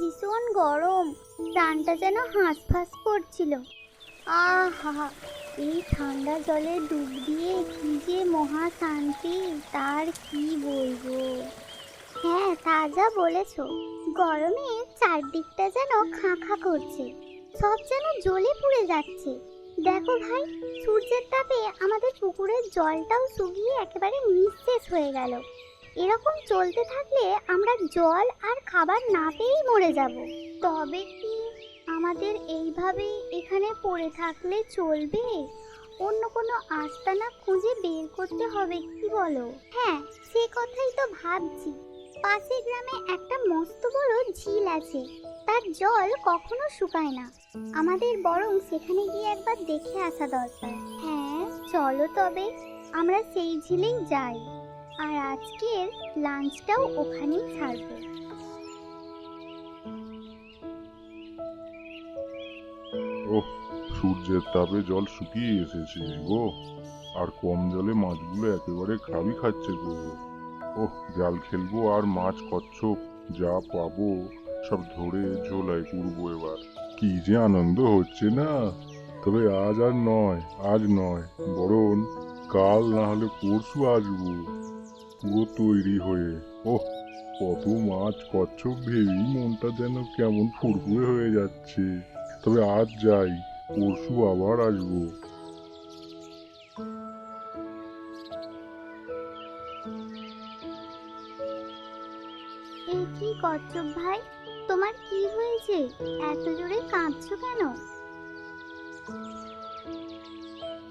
ভীষণ গরম। প্রাণটা যেন হাঁস হাঁসফাঁস করছিল। আহা, এই ঠান্ডা জলে ডুব দিয়ে কি যে মহা শান্তি, তার কি বলব? হ্যাঁ তা যা বলেছ। গরমে চারদিকটা যেন খাঁ খাঁ করছে। সব যেন জ্বলে পুড়ে যাচ্ছে। দেখো ভাই, সূর্যের তাপে আমাদের পুকুরের জলটাও শুকিয়ে একেবারে নিঃশেষ হয়ে গেল। এরকম চলতে থাকলে আমরা জল আর খাবার না পেয়েই মরে যাব। তবে কি আমাদের এইভাবে এখানে পড়ে থাকলে চলবে? অন্য কোনো আস্তানা খুঁজে বের করতে হবে কি বলো? হ্যাঁ সে কথাই তো ভাবছি। পাশের গ্রামে একটা মস্ত বড় ঝিল আছে। তার জল কখনো শুকায় না। আমাদের বরং সেখানে গিয়ে একবার দেখে আসা দরকার। হ্যাঁ চলো তবে। আমরা সেই ঝিলেই যাই। আর আজকের লাঞ্চটাও ওখানেই ছাড়বো। ওহ, সূর্যের তাপে জল শুকিয়ে এসেছে গো। আর কম জলে মাছগুলো একেবারে খাবি খাচ্ছে গো। ওহ, জাল খেলব আর মাছ কচ্ছপ যা পাবো, সব ধরে ঝোলায় করব এবার। কি যে আনন্দ হচ্ছে না? তবে আজ আর নয়, আজ নয়, বরং কাল না হলে পরশু আসব। পুরো তৈরি হয়ে। ওহ কত মাছ কচ্ছপ ভেবেই মনটা যেন কেমন ফুরফুরে হয়ে যাচ্ছে। তবে আজ যাই পরশু আবার আসব। এই কি কচ্ছপ ভাই? তোমার কি হয়েছে? এত জোরে কাঁদছো কেন?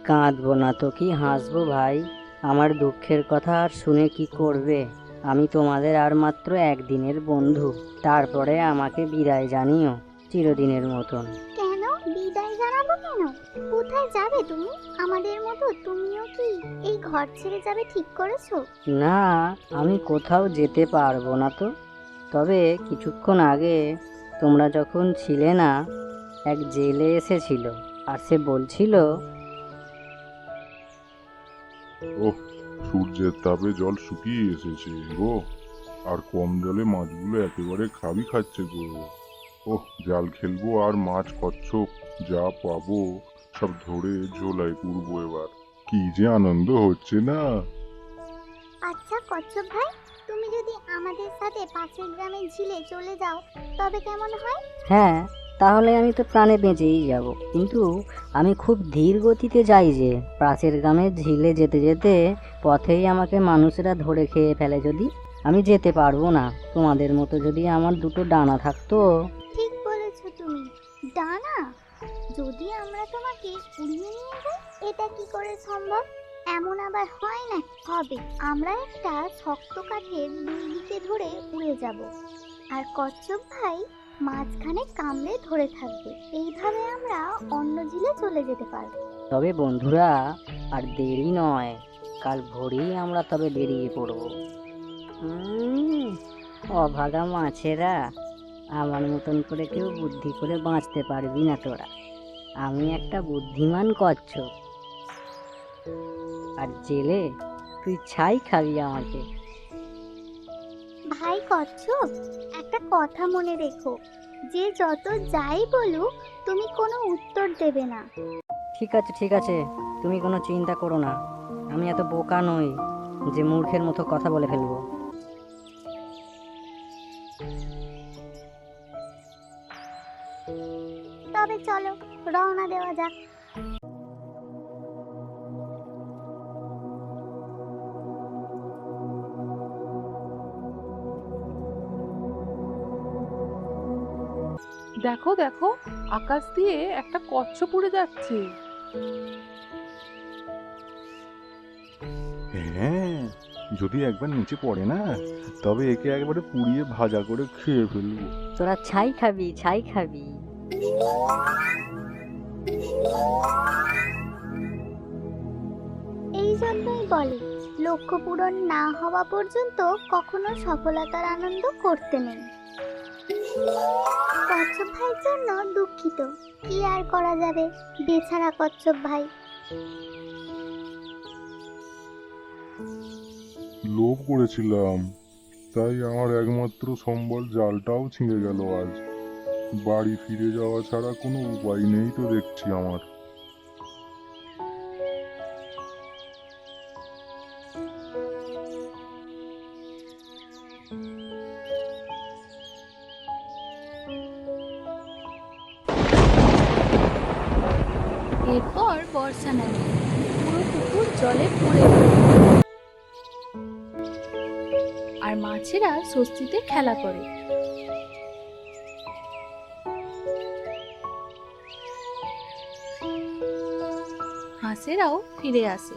কাঁদবো না তো কি হাসবো ভাই? আমার দুঃখের কথা আর শুনে কি করবে? আমি তোমাদের আর মাত্র একদিনের বন্ধু। তারপরে আমাকে বিদায় জানিও চিরদিনের মতন। কেন? বিদায় জানাব কেন? কোথায় যাবে তুমি? আমাদের মতো তুমিও কি এই ঘর ছেড়ে যাবে ঠিক করেছ? না আমি কোথাও যেতে পারব না তো। তবে কিছুক্ষণ আগে তোমরা যখন ছিলে না এক জেলে এসেছিল আর সে বলছিল ওহ সূর্যের তাপে জল শুকিয়ে এসেছে গো। আর কম জলে মাছগুলো একেবারে খাবি খাচ্ছে গো। ওহ জাল খেলব আর মাছ কচ্ছপ যা পাবো সব ধরে ঝোলায় করব এবার। কি যে আনন্দ হচ্ছে না? আচ্ছা কচ্ছপ ভাই তুমি যদি আমাদের সাথে পাশের গ্রামের ঝিলে চলে যাও তবে কেমন হয়? হ্যাঁ তাহলে আমি তো প্রাণে বেঁচেই যাব। কিন্তু আমি খুব ধীর গতিতে যাই যে পাশের গ্রামে ঝিলে যেতে যেতে পথেই আমাকে মানুষেরা ধরে খেয়ে ফেলে যদি। আমি যেতে পারব না। তোমাদের মতো যদি আমার দুটো ডানা থাকতো। ঠিক বলেছ তুমি। ডানা? যদি আমরা তোমাকে উড়িয়ে নিয়ে যাই, এটা কি করে সম্ভব? এমন আবার হয় না। হবে, আমরা একটা শক্ত কাঠের দুই দিকে ধরে উড়ে যাব। আর কচ্ছপ ভাই মাঝখানে কামড়ে ধরে থাকবে। এইভাবে আমরা অন্য ঝিলে চলে যেতে পারব। তবে বন্ধুরা, আর দেরি নয়। কাল ভোরেই আমরা তবে বেরিয়ে পড়ব। অভাগা মাছেরা, আমার মতন করে কেউ বুদ্ধি করে বাঁচতে পারবি না তোরা। আমি একটা বুদ্ধিমান কচ্ছপ। আর জেলে তুই ছাই খাবি আমাকে। ভাই কচ্ছপ একটা কথা মনে রেখো। যে যত যাই বলুক তুমি কোনো উত্তর দেবে না। ঠিক আছে ঠিক আছে। তুমি কোনো চিন্তা করো না। আমি এত বোকা নই যে মূর্খের মতো কথা বলে ফেলব। তবে চলো রওনা দেওয়া যাক। দেখো দেখো আকাশ দিয়ে একটা কচ্ছপ উড়ে যাচ্ছে। হ্যাঁ যদি একবার নিচে পড়ে না তবে একে একবারে পুড়িয়ে ভাজা করে খেয়ে ফেলব। তোরা ছাই খাবি ছাই খাবি। এই জন্যই বলে লক্ষ্য পূরণ না হওয়া পর্যন্ত কখনো সফলতার আনন্দ করতে নেই। কচ্ছপ ভাইয়ের জন্য দুঃখিত। কি আর করা যাবে? বেছাড়া কচ্ছপ ভাই। লোভ করেছিলাম। তাই আমার একমাত্র সম্বল জালটাও ছিঁড়ে গেল আজ। বাড়ি ফিরে যাওয়া ছাড়া কোনো উপায় নেই তো দেখছি আমার। এরপর বর্ষা নামে। পুরো পুকুর জলে পড়ে। আর মাছেরা স্বস্তিতে খেলা করে। হাঁসেরাও ফিরে আসে।